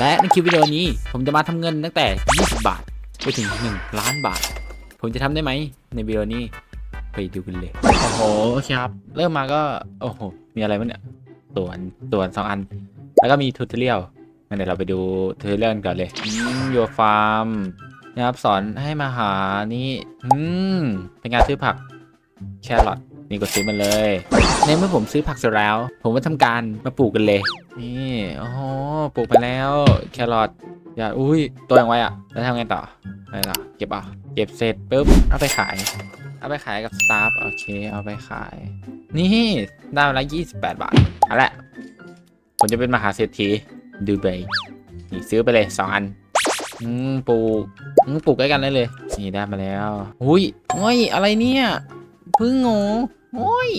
และในคลิปวิดีโอนี้ ผมจะมาทำเงินตั้งแต่ 20 บาท ไปถึง 1 ล้านบาท ผมจะทำได้ไหมในวิดีโอนี้ ไปดูกันเลย โอ้โหโอเคครับ เริ่มมาก็ โอ้โห มีอะไรบ้างเนี่ยส่วนส่วนสองอัน แล้วก็มีทูตเรียลงั้นเดี๋ยวเราไปดูทูตเรียลกันก่อนเลยโยฟาร์มนะครับสอนให้มาหานี่ อืม เป็นการซื้อผักแครอท นี่ก็ซื้อมันเลย ในเมื่อผมซื้อผักเสร็จแล้ว ผมก็ทำการมาปลูกกันเลย นี่โอ้โหปลูกไปแล้ว แครอทอย่าอุ้ยตัวอย่างไวอะแล้วทำไงต่ออะไรต่อเก็บอะเก็บเสร็จปุ๊บเอาไปขาย เอาไปขายกับสตาฟโอเค เอาไปขาย นี่ได้มาละ28บแปดบาทเอาละผมจะเป็นมหาเศรษฐีดูใบนี่ซื้อไปเลยสองอันอืมปลูกอืมปลูกใกล้กันได้เลย นี่ได้มาแล้วอุ้ยโอ้ยอะไรเนี่ยพึ่งโง่ โอ้ย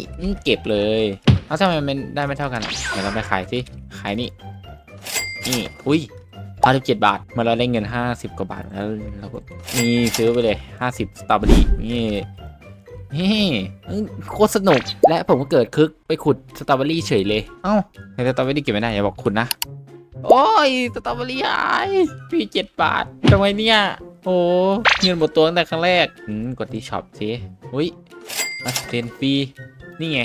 เก็บเลยเอาทำไมมันได้ไม่เท่ากันเดี๋ยวเราไปขายสิขายนี่นี่อุ้ย57บาทเมื่อเราได้เงิน50กว่าบาทแล้วเราก็นี่ซื้อไปเลย50สตรอเบอรี่นี่เฮ้อื้อโคตรสนุกและผมก็เกิดคึกไปขุดสตรอเบอรี่เฉยเลย เอ้าในสตรอเบอรี่เก็บไม่ได้อย่าบอกคุณนะโอ้ยสตรอเบอรี่หายพี่เจ็ดบาททำไมเนี่ย โอ้เงินหมดตัวตั้งแต่ครั้งแรกอืมกดที่ช็อปสิอุ้ย เซนฟรีนี่ไง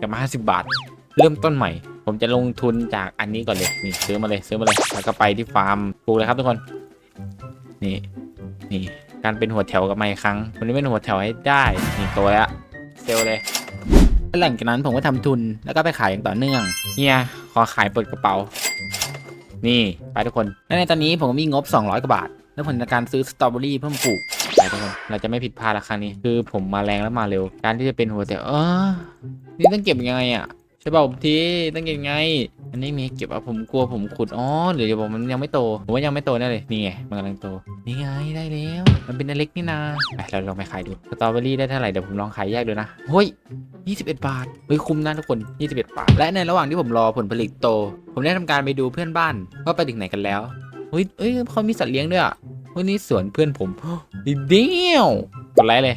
กลับมา 50 บาท เริ่มต้นใหม่ ผมจะลงทุนจากอันนี้ก่อนเลยนี่ซื้อมาเลยซื้อมาเลยแล้วก็ไปที่ฟาร์มปลูกเลยครับทุกคน นี่นี่การเป็นหัวแถวกับไมาอีกครั้งวันนี้เป็นหัวแถวให้ได้นี่ตัวละเซลเลยหลังจากนั้นผมก็ทำทุนแล้วก็ไปขายอย่างต่อเนื่องเฮียขอขายเปิดกระเป๋า นี่ไปทุกคนและในตอนนี้ผมมีงบ 200กว่าบาท แล้วผมในการซื้อสตรอเบอรี่เพิ่มปลูก ไปทุกคนเราจะไม่ผิดพลาดละครั้งนี้คือผมมาแรงแล้วมาเร็ว การที่จะเป็นหัวแถวเออนี่ต้องเก็บยังไงอะใช่ป่าวผมทีต้องเก็บยังไง อันนี้มีเก็บอะผมกลัวผมขุดอ๋อหรือจะบอกมันยังไม่โตผมว่ายังไม่โตแน่เลยนี่ไงมันกำลังโตนี่ไงได้แล้วมันเป็นอเล็กนี่นาไปเราลองไปขายดูสตรอเบอรี่ได้เท่าไหร่เดี๋ยวผมลองขายแยกดูนะเฮ้ย21 บาทเฮ้ยคุ้มนะทุกคน 21 บาท และในระหว่างที่ผมรอผลผลิตโต ผมได้ทำการไปดูเพื่อนบ้านว่าไปถึงไหนกันแล้วเฮ้ยเอ้ยเขามีสัตว์เลี้ยงด้วยอะ เฮ้ยนี่สวนเพื่อนผมดีเดียวกดไลค์เลย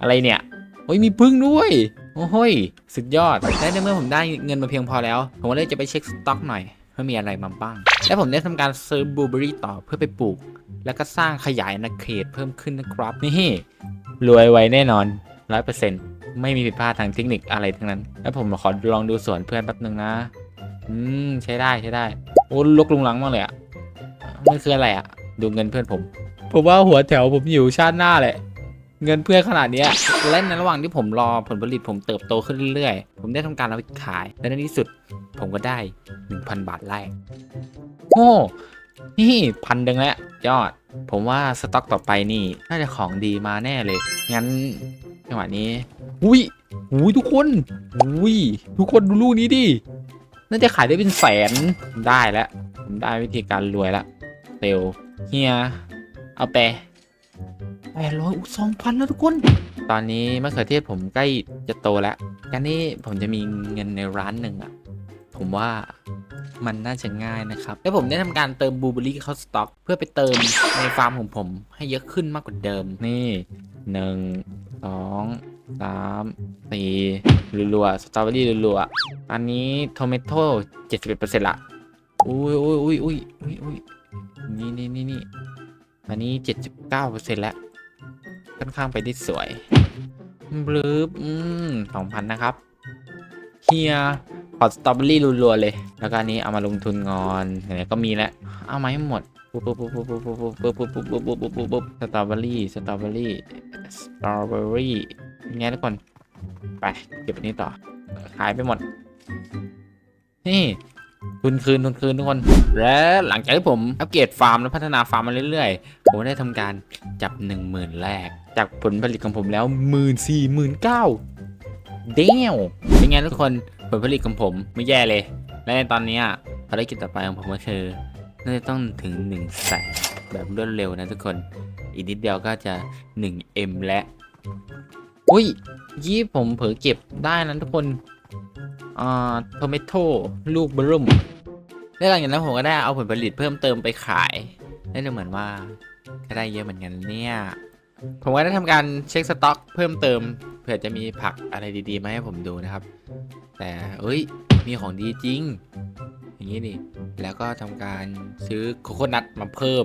อะไรเนี่ยเฮ้ยมีพึ่งด้วยโอ้โหยสุดยอดและในเมื่อผมได้เงินมาเพียงพอแล้ว ผมก็เลยจะไปเช็คสต็อกหน่อยว่ามีอะไรมาบ้าง และผมได้ทำการซื้อบลูเบอรี่ต่อเพื่อไปปลูก แล้วก็สร้างขยายอาเขตเพิ่มขึ้นนะครับนี่รวยไวแน่นอนร้อยเปอร์เซ็นต์ไม่มีผิดพลาดทางเทคนิคอะไรทั้งนั้น แล้วผมขอลองดูสวนเพื่อนแป๊บนึงนะ อืม ใช้ได้ใช้ได้ โอ้ลกลุงลังมากเลยอะมันคืออะไรอะ ดูเงินเพื่อนผม ผมว่าหัวแถวผมอยู่ชาติหน้าแหละ เงินเพื่อนขนาดเนี้ยและในระหว่างที่ผมรอผลผลิตผมเติบโตขึ้นเรื่อยๆ ผมได้ทำการเอาไปขาย และในที่สุดผมก็ได้ 1,000 บาทแรกโอ้นี่พันหนึ่งแล้วยอด ผมว่าสต็อกต่อไปนี่น่าจะของดีมาแน่เลย งั้นจังหวะนี้ อุ้ยอุ้ยทุกคน อุ้ยทุกคนดูลูกนี้ดิ น่าจะขายได้เป็นแสน ได้แล้ว ผมได้วิธีการรวยและเซล เฮียเอาไปแปดร้อยสองพันแล้วทุกคน ตอนนี้มะเขือเทศผมใกล้จะโตแล้วการนี้ผมจะมีเงินในร้านหนึ่งอะผมว่ามันน่าจะง่ายนะครับแล้วผมได้ทำการเติมบลูเบอรี่เข้าสต็อก เพื่อไปเติมในฟาร์มของผมให้เยอะขึ้นมากกว่าเดิม นี่หนึ่งสองสามสี่รัวๆสตรอเบอรี่รัวๆอันนี้โทเมโต้เจ็ดสิบเอ็ดเปอร์เซ็นต์ละอุ้ยอุ้ยอุ้ยอุ้ยอุ้ย นี่นี่นี่นี่อันนี้เจ็ดสิบเก้าเปอร์เซ็นต์แล้วค่อนข้างไปได้สวยบลืบอืมสองพันนะครับเฮียขอสตรอเบอรี่รัวๆเลย แล้วก็อันนี้เอามาลงทุนงอนไหนก็มีแล้ว เอามาให้หมดปุ๊บปุ๊บปุ๊บปุ๊บปุ๊บปุ๊บปุ๊บปุ๊บปุ๊บปุ๊บปุ๊บปุ๊บปุ๊บสตรอเบอรี่สตรอเบอรี่สตรอเบอรี่ยังไงทุกคน ไป เก็บอันนี้ต่อ ขายไปหมด นี่ ทุนคืนทุนคืนทุกคน และหลังจากที่ผมอัปเกรดฟาร์มและพัฒนาฟาร์มมาเรื่อยๆ ผมได้ทำการจับหนึ่งหมื่นแรก จากผลผลิตของผมแล้วหมื่นสี่หมื่นเก้าเดียวเป็นไงทุกคนผลผลิตของผมไม่แย่เลย และในตอนนี้ภารกิจต่อไปของผมก็คือน่าจะต้องถึง1นึ่งแสนแบบรวดเร็วนะทุกคน อีกนิดเดียวก็จะ 1M และ อุ้ยยี่ผมเผลอเก็บได้นะทุกคนอ่าโทเมโต้ลูกบอร์รุ่ม และหลังจากนั้นผมก็ได้เอาผลผลิตเพิ่มเติมไปขายได้ดูเหมือนว่าก็ได้เยอะเหมือนกันเนี่ย ผมก็ได้ทำการเช็คสต็อก เพิ่มเติมเผื่อจะมีผักอะไรดีๆมาให้ผมดูนะครับ แต่เอ้ยมีของดีจริง อย่างนี้ดิแล้วก็ทำการซื้อโคโคนัทมาเพิ่ม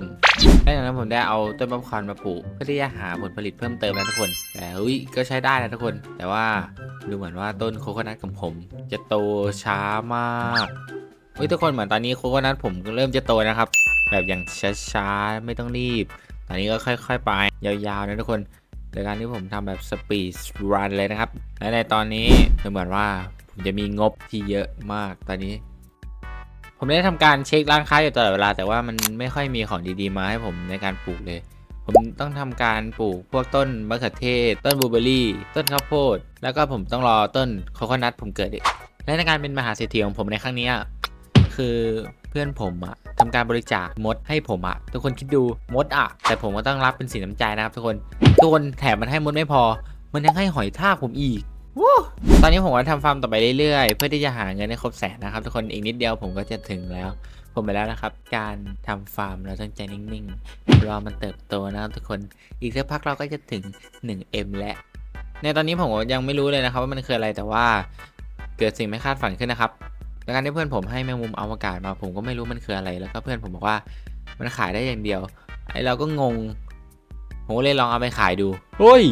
แล้จากนั้นผมได้เอาต้นมะพร้าวมาปลูกเพื่อที่จะหาผลผลิตเพิ่มเติมนะทุกคน แต่อุ้ยก็ใช้ได้นะทุกคน แต่ว่าดูเหมือนว่าต้นโคโคนัทของผม จะโตช้ามาก เฮ้ยทุกคนเหมือนตอนนี้โคโคนัทผมก็เริ่มจะโตนะครับ แบบอย่างช้าๆไม่ต้องรีบ ตอนนี้ก็ค่อย ๆ ไป ยาวๆนะทุกคนโดยการที่ผมทำแบบสปีดรันเลยนะครับ และในตอนนี้ดูเหมือนว่าผมจะมีงบที่เยอะมากตอนนี้ ผมได้ทำการเช็คร้านค้าอยู่ตลอดเวลา แต่ว่ามันไม่ค่อยมีของดีๆมาให้ผมในการปลูกเลย ผมต้องทำการปลูกพวกต้นมะเขือเทศ ต้นบลูเบอร์รี่ ต้นข้าวโพด แล้วก็ผมต้องรอต้นโคโคนัทผมเกิดอีกและในการเป็นมหาเศรษฐีของผมในครั้งนี้ คือเพื่อนผมอะทำการบริจาคมดให้ผมอะทุกคนคิดดูมดอะแต่ผมก็ต้องรับเป็นสินน้ำใจนะครับทุกคนทุกคนแถมมันให้มดไม่พอ มันยังให้หอยทากผมอีกตอนนี้ผมก็ทำฟาร์มต่อไปเรื่อยๆ เพื่อที่จะหาเงินให้ครบแสนนะครับ ทุกคนอีกนิดเดียวผมก็จะถึงแล้ว ผมไปแล้วนะครับ การทำฟาร์มเราต้องใจนิ่งๆรอมันเติบโตนะครับทุกคนอีกสักพักเราก็จะถึง 1M แล้วในตอนนี้ผมยังไม่รู้เลยนะครับว่ามันคืออะไรแต่ว่าเกิดสิ่งไม่คาดฝันขึ้นนะครับ แล้วการที่เพื่อนผมให้แมงมุมอวกาศมาผมก็ไม่รู้มันคืออะไร แล้วก็เพื่อนผมบอกว่ามันขายได้อย่างเดียว ไอเราก็งง ผมก็เลยลองเอาไปขายดูเฮ้ย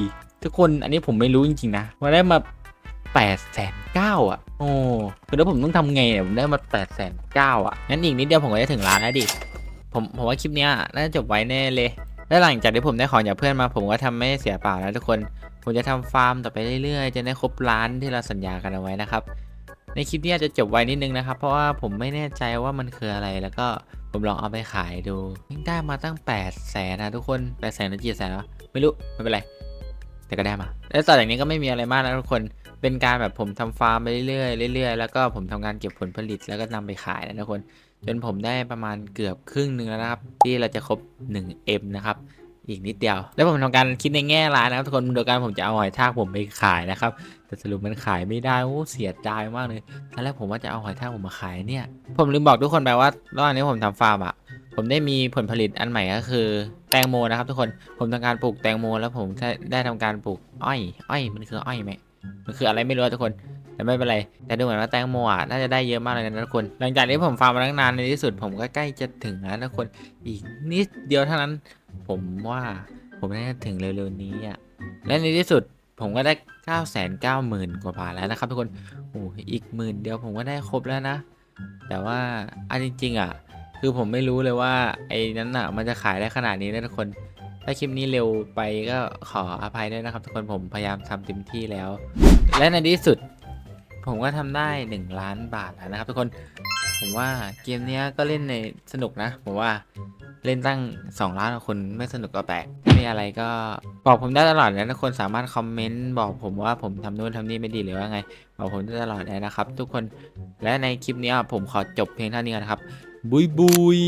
ทุกคนอันนี้ผมไม่รู้จริงๆนะมาได้มา8ปดแสนเก้าอะ โอ้คือแล้วผมต้องทำไงเนี่ยผมได้มา8ปดแสนเก้าอะ งั้นอีกนิดเดียวผมก็จะถึงล้านแล้วดิ ผมผมว่าคลิปเนี้ยน่าจะจบไว้แน่เลย และหลังจากที่ผมได้ของจากเพื่อนมา ผมก็ทำไม่เสียเปล่านะทุกคน ผมจะทำฟาร์มต่อไปเรื่อยๆ จะได้ครบล้านที่เราสัญญากันเอาไว้นะครับ ในคลิปนี้อาจจะจบไวนิดนึงนะครับ เพราะว่าผมไม่แน่ใจว่ามันคืออะไรแล้วก็ผมลองเอาไปขายดูได้มาตั้ง8ปดแสนนะทุกคน8ปดแสนหรือเจ็ดแสนวะไม่รู้ไม่เป็นไร แต่ก็ได้มา แล้วต่อจากนี้ก็ไม่มีอะไรมากนะทุกคนเป็นการแบบผมทำฟาร์มไปเรื่อยๆเรื่อยๆแล้วก็ผมทำการเก็บผลผลิตแล้วก็นำไปขายนะทุกคนจนผมได้ประมาณเกือบครึ่งหนึ่งแล้วนะครับ ที่เราจะครบ 1M นะครับ อีกนิดเดียว แล้วผมทำการคิดในแง่ร้ายนะครับทุกคนโดยการผมจะเอาหอยทากผมไปขายนะครับ แต่สรุปมันขายไม่ได้โอ้เสียดายมากเลยตอนแรกผมว่าจะเอาหอยทากผมมาขายเนี่ย ผมลืมบอกทุกคนไปว่าระหว่างนี้ผมทำฟาร์มอะผมได้มีผลผลิตอันใหม่ก็คือแตงโมนะครับทุกคนผมทำการปลูกแตงโม แล้วผมได้ได้ทำการปลูกอ้อยอ้อยมันคืออ้อยไหมมันคืออะไรไม่รู้ทุกคน แต่ไม่เป็นไร แต่ดูเหมือนว่าแตงโมอะน่าจะได้เยอะมากเลยนะทุกคน หลังจากที่ผมฟาร์มมาตั้งนานในที่สุดผมก็ใกล้จะถึงแล้วนะทุกคน อีกนิดเดียวเท่านั้น ผมว่าผมน่าจะถึงเร็วๆนี้อะ และในที่สุดผมก็ได้9 9 0 0 0 0 กว่าบาทแล้วนะครับทุกคน โอ้อีกหมื่นเดียวผมก็ได้ครบแล้วนะ แต่ว่าอันจริงๆอะ คือผมไม่รู้เลยว่าไอ้นั้นอะมันจะขายได้ขนาดนี้นะทุกคน ถ้าคลิปนี้เร็วไปก็ขออภัยด้วยนะครับ ทุกคนผมพยายามทำเต็มที่แล้ว และในที่สุด ผมก็ทำได้ 1 ล้านบาทแล้วนะครับทุกคนผมว่าเกมนี้ก็เล่นในสนุกนะ ผมว่าเล่นตั้ง 2 ล้านคนไม่สนุกก็แปลกถ้ามีอะไรก็บอกผมได้ตลอดนะทุกคนสามารถคอมเมนต์บอกผมว่าผมทำนู่นทำนี่ไม่ดีหรือว่าไง บอกผมได้ตลอดเลยนะครับ ทุกคนและในคลิปนี้ผมขอจบเพียงเท่านี้ก่อนนะครับบุยบุย